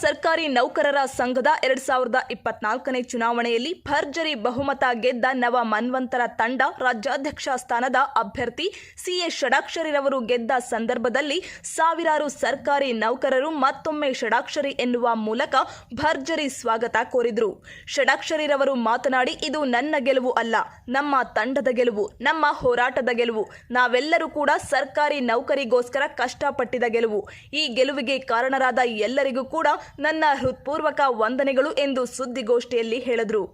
ಸರ್ಕಾರಿ ನೌಕರರ ಸಂಘದ ಎರಡ್ ಸಾವಿರದ ಇಪ್ಪತ್ನಾಲ್ಕನೇ ಚುನಾವಣೆಯಲ್ಲಿ ಭರ್ಜರಿ ಬಹುಮತ ಗೆದ್ದ ನವ ಮನ್ವಂತರ ತಂಡ ರಾಜ್ಯಾಧ್ಯಕ್ಷ ಸ್ಥಾನದ ಅಭ್ಯರ್ಥಿ ಸಿಎ ಷಡಾಕ್ಷರಿರವರು ಗೆದ್ದ ಸಂದರ್ಭದಲ್ಲಿ ಸಾವಿರಾರು ಸರ್ಕಾರಿ ನೌಕರರು ಮತ್ತೊಮ್ಮೆ ಷಡಾಕ್ಷರಿ ಎನ್ನುವ ಮೂಲಕ ಭರ್ಜರಿ ಸ್ವಾಗತ ಕೋರಿದ್ರು. ಷಡಾಕ್ಷರಿರವರು ಮಾತನಾಡಿ, ಇದು ನನ್ನ ಗೆಲುವು ಅಲ್ಲ. ನಮ್ಮ ತಂಡದ ಗೆಲುವು, ನಮ್ಮ ಹೋರಾಟದ ಗೆಲುವು. ನಾವೆಲ್ಲರೂ ಕೂಡ ಸರ್ಕಾರಿ ನೌಕರಿಗೋಸ್ಕರ ಕಷ್ಟಪಟ್ಟಿದ ಗೆಲುವು. ಈ ಗೆಲುವಿಗೆ ಕಾರಣರಾದ ಎಲ್ಲರಿಗೂ ಕೂಡ ನನ್ನ ಹೃತ್ಪೂರ್ವಕ ವಂದನೆಗಳು ಎಂದು ಸುದ್ದಿಗೋಷ್ಠಿಯಲ್ಲಿ ಹೇಳಿದರು.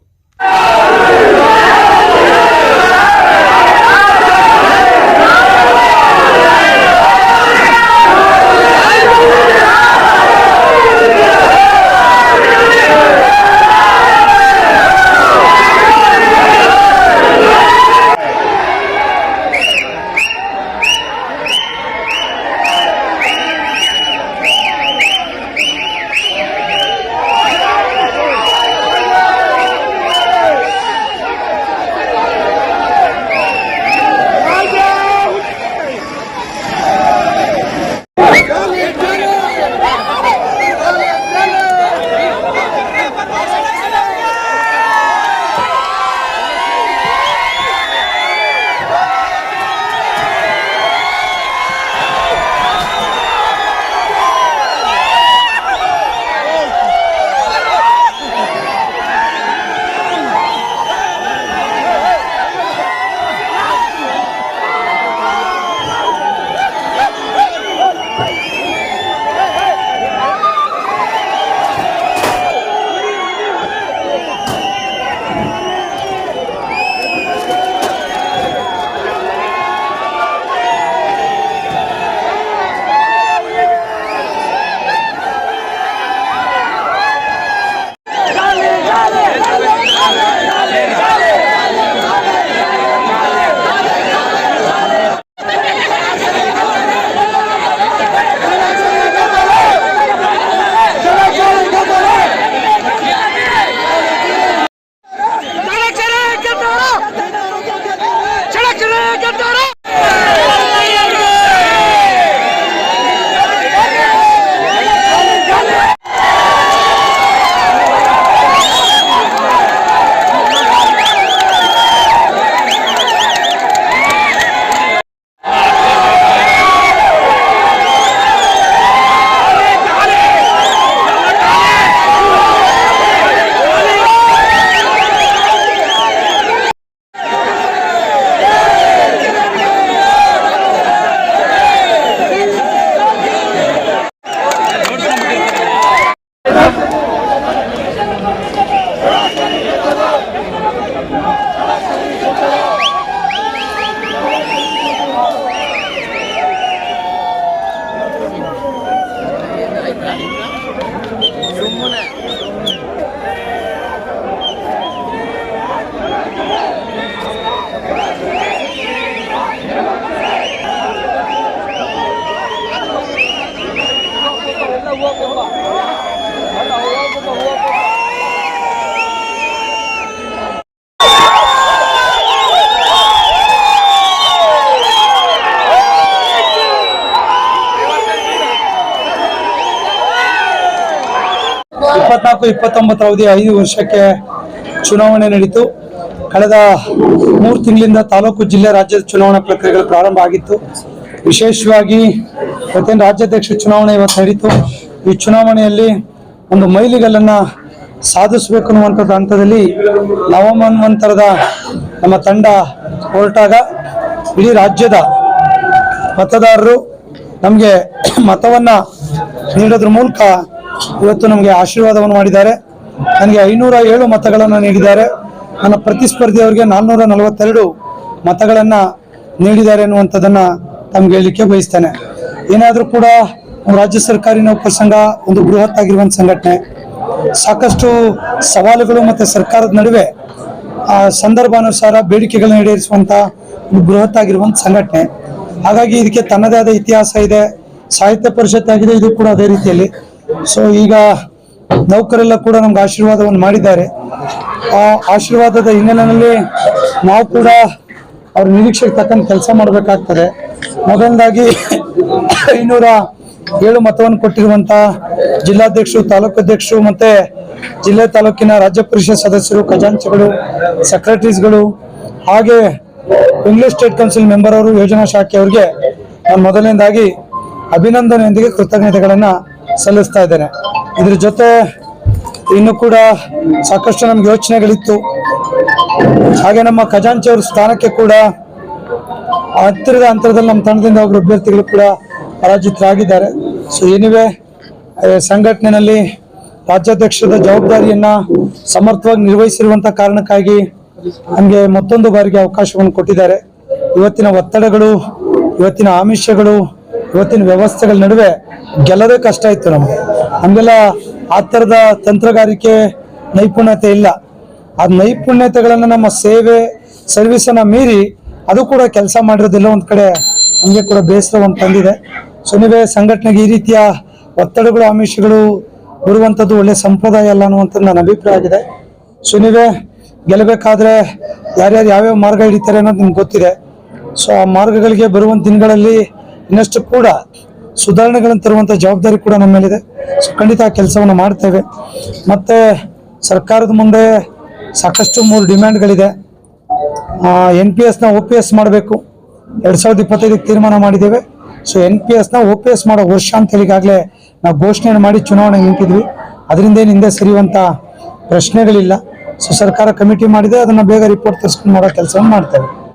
ಇಪ್ಪತ್ನಾಲ್ಕು, ಇಪ್ಪತ್ತೊಂಬತ್ತರ ಅವಧಿ ಐದು ವರ್ಷಕ್ಕೆ ಚುನಾವಣೆ ನಡೀತು. ಕಳೆದ ಮೂರು ತಿಂಗಳಿಂದ ತಾಲೂಕು, ಜಿಲ್ಲೆ ರಾಜ್ಯದ ಚುನಾವಣಾ ಪ್ರಕ್ರಿಯೆಗಳು ಪ್ರಾರಂಭ ಆಗಿತ್ತು. ವಿಶೇಷವಾಗಿ ಪ್ರತಿಯೊಂದು ರಾಜ್ಯಾಧ್ಯಕ್ಷ ಚುನಾವಣೆ ಇವತ್ತು ನಡೀತು. ಈ ಚುನಾವಣೆಯಲ್ಲಿ ಒಂದು ಮೈಲಿಗಲ್ಲನ್ನು ಸಾಧಿಸಬೇಕು ಅನ್ನುವಂಥದ್ದು ಹಂತದಲ್ಲಿ ನವಮನ್ವಂತರದ ನಮ್ಮ ತಂಡ ಹೊರಟಾಗ ಇಡೀ ರಾಜ್ಯದ ಮತದಾರರು ನಮಗೆ ಮತವನ್ನ ನೀಡೋದ್ರ ಮೂಲಕ ಇವತ್ತು ನಮಗೆ ಆಶೀರ್ವಾದವನ್ನು ಮಾಡಿದ್ದಾರೆ. ನನಗೆ ಐನೂರ ಏಳು ಮತಗಳನ್ನು ನೀಡಿದ್ದಾರೆ. ನನ್ನ ಪ್ರತಿಸ್ಪರ್ಧಿಯವರಿಗೆ ನಾನ್ನೂರ ನಲವತ್ತೆರಡು ಮತಗಳನ್ನು ನೀಡಿದ್ದಾರೆ ಅನ್ನುವಂಥದ್ದನ್ನು ತಮ್ಗೆ ಹೇಳಲಿಕ್ಕೆ ಬಯಸ್ತೇನೆ. ಏನಾದರೂ ಕೂಡ ರಾಜ್ಯ ಸರ್ಕಾರಿ ನೌಕರ ಸಂಘ ಒಂದು ಬೃಹತ್ ಆಗಿರುವಂಥ ಸಂಘಟನೆ. ಸಾಕಷ್ಟು ಸವಾಲುಗಳು ಮತ್ತು ಸರ್ಕಾರದ ನಡುವೆ ಆ ಸಂದರ್ಭಾನುಸಾರ ಬೇಡಿಕೆಗಳನ್ನ ಈಡೇರಿಸುವಂಥ ಒಂದು ಬೃಹತ್ ಆಗಿರುವಂಥ ಸಂಘಟನೆ. ಹಾಗಾಗಿ ಇದಕ್ಕೆ ತನ್ನದೇ ಆದ ಇತಿಹಾಸ ಇದೆ. ಸಾಹಿತ್ಯ ಪರಿಷತ್ ಆಗಿದೆ. ಇದು ಕೂಡ ಅದೇ ರೀತಿಯಲ್ಲಿ. ಸೊ ಈಗ ನೌಕರೆಲ್ಲ ಕೂಡ ನಮ್ಗೆ ಆಶೀರ್ವಾದವನ್ನು ಮಾಡಿದ್ದಾರೆ. ಆ ಆಶೀರ್ವಾದದ ಹಿನ್ನೆಲೆಯಲ್ಲಿ ನಾವು ಕೂಡ ಅವ್ರ ನಿರೀಕ್ಷೆಗೆ ತಕ್ಕಂತೆ ಕೆಲಸ ಮಾಡಬೇಕಾಗ್ತದೆ. ಮೊದಲನೇದಾಗಿ ಐನೂರ ಏಳು ಮತವನ್ನು ಕೊಟ್ಟಿರುವಂತ ಜಿಲ್ಲಾಧ್ಯಕ್ಷರು, ತಾಲೂಕು ಅಧ್ಯಕ್ಷರು ಮತ್ತೆ ಜಿಲ್ಲೆ ತಾಲೂಕಿನ ರಾಜ್ಯ ಪರಿಷತ್ ಸದಸ್ಯರು, ಖಜಾಂಚಿಗಳು, ಸೆಕ್ರೆಟರೀಸ್ಗಳು, ಹಾಗೆ ಇಂಗ್ಲಿಷ್ ಸ್ಟೇಟ್ ಕೌನ್ಸಿಲ್ ಮೆಂಬರ್ ಅವರು, ಯೋಜನಾ ಶಾಖೆಯವರಿಗೆ ನಾನು ಮೊದಲನೇದಾಗಿ ಅಭಿನಂದನೆಯೊಂದಿಗೆ ಕೃತಜ್ಞತೆಗಳನ್ನ ಸಲ್ಲಿಸ್ತಾ ಇದ್ದೇನೆ. ಇದ್ರ ಜೊತೆ ಇನ್ನು ಕೂಡ ಸಾಕಷ್ಟು ನಮ್ಗೆ ಯೋಚನೆಗಳಿತ್ತು. ಹಾಗೆ ನಮ್ಮ ಖಜಾಂಚಿ ಅವ್ರ ಸ್ಥಾನಕ್ಕೆ ಕೂಡ ಹತ್ತಿರದ ಅಂತರದಲ್ಲಿ ನಮ್ಮ ತಂಡದಿಂದ ಒಬ್ಬರು ಅಭ್ಯರ್ಥಿಗಳು ಕೂಡ ಪರಾಜಿತರಾಗಿದ್ದಾರೆ. ಸೊ ಏನಿವೆ ಸಂಘಟನೆಯಲ್ಲಿ ರಾಜ್ಯಾಧ್ಯಕ್ಷದ ಜವಾಬ್ದಾರಿಯನ್ನ ಸಮರ್ಥವಾಗಿ ನಿರ್ವಹಿಸಿರುವಂತ ಕಾರಣಕ್ಕಾಗಿ ನಮಗೆ ಮತ್ತೊಂದು ಬಾರಿಗೆ ಅವಕಾಶವನ್ನು ಕೊಟ್ಟಿದ್ದಾರೆ. ಇವತ್ತಿನ ಒತ್ತಡಗಳು, ಇವತ್ತಿನ ಆಮಿಷಗಳು ಇವತ್ತಿನ ವ್ಯವಸ್ಥೆಗಳ ನಡುವೆ ಗೆಲ್ಲೋದೇ ಕಷ್ಟ ಇತ್ತು ನಮಗೆ. ಹಂಗೆಲ್ಲ ಆ ಥರದ ತಂತ್ರಗಾರಿಕೆ ನೈಪುಣ್ಯತೆ ಇಲ್ಲ. ಆ ನೈಪುಣ್ಯತೆಗಳನ್ನು ನಮ್ಮ ಸೇವೆ ಸರ್ವಿಸನ್ನ ಮೀರಿ ಅದು ಕೂಡ ಕೆಲಸ ಮಾಡಿರೋದಿಲ್ಲ, ಒಂದು ಕಡೆ ನಮಗೆ ಕೂಡ ಬೇಸರವನ್ನು ತಂದಿದೆ. ಸೊ ನೀವೇ ಸಂಘಟನೆಗೆ ಈ ರೀತಿಯ ಒತ್ತಡಗಳು, ಆಮಿಷಗಳು ಬರುವಂಥದ್ದು ಒಳ್ಳೆ ಸಂಪ್ರದಾಯ ಅಲ್ಲ ಅನ್ನುವಂಥದ್ದು ನನ್ನ ಅಭಿಪ್ರಾಯ ಆಗಿದೆ. ಸೊ ನೀವೇ ಗೆಲ್ಲಬೇಕಾದ್ರೆ ಯಾರ್ಯಾರು ಯಾವ್ಯಾವ ಮಾರ್ಗ ಹಿಡಿತಾರೆ ಅನ್ನೋದು ನಿಮ್ಗೆ ಗೊತ್ತಿದೆ. ಸೊ ಆ ಮಾರ್ಗಗಳಿಗೆ ಬರುವಂತ ದಿನಗಳಲ್ಲಿ ಇನ್ನಷ್ಟು ಕೂಡ ಸುಧಾರಣೆಗಳನ್ನು ತರುವಂತ ಜವಾಬ್ದಾರಿ ಕೂಡ ನಮ್ಮ ಮೇಲಿದೆ. ಸೊ ಖಂಡಿತ ಆ ಕೆಲಸವನ್ನು ಮಾಡ್ತೇವೆ. ಮತ್ತೆ ಸರ್ಕಾರದ ಮುಂದೆ ಸಾಕಷ್ಟು ಮೂರು ಡಿಮ್ಯಾಂಡ್ಗಳಿದೆ. ಎನ್ ಪಿ ಎಸ್ನ ಒ ಪಿ ಎಸ್ ಮಾಡಬೇಕು. ಎರಡು ಸಾವಿರದ ಇಪ್ಪತ್ತೈದಕ್ಕೆ ತೀರ್ಮಾನ ಮಾಡಿದ್ದೇವೆ. ಸೊ ಎನ್ ಪಿ ಎಸ್ನ ಒ ಪಿ ಎಸ್ ಮಾಡೋ ವರ್ಷ ಅಂತ ಹೇಳಿ ಈಗಾಗಲೇ ನಾವು ಘೋಷಣೆಯನ್ನು ಮಾಡಿ ಚುನಾವಣೆ ನಿಂತಿದ್ವಿ. ಅದರಿಂದ ಏನು ಹಿಂದೆ ಸರಿಯುವಂಥ ಪ್ರಶ್ನೆಗಳಿಲ್ಲ. ಸೊ ಸರ್ಕಾರ ಕಮಿಟಿ ಮಾಡಿದೆ. ಅದನ್ನ ಬೇಗ ರಿಪೋರ್ಟ್ ತರಿಸ್ಕೊಂಡು ಮಾಡೋ ಕೆಲಸವನ್ನು ಮಾಡ್ತೇವೆ.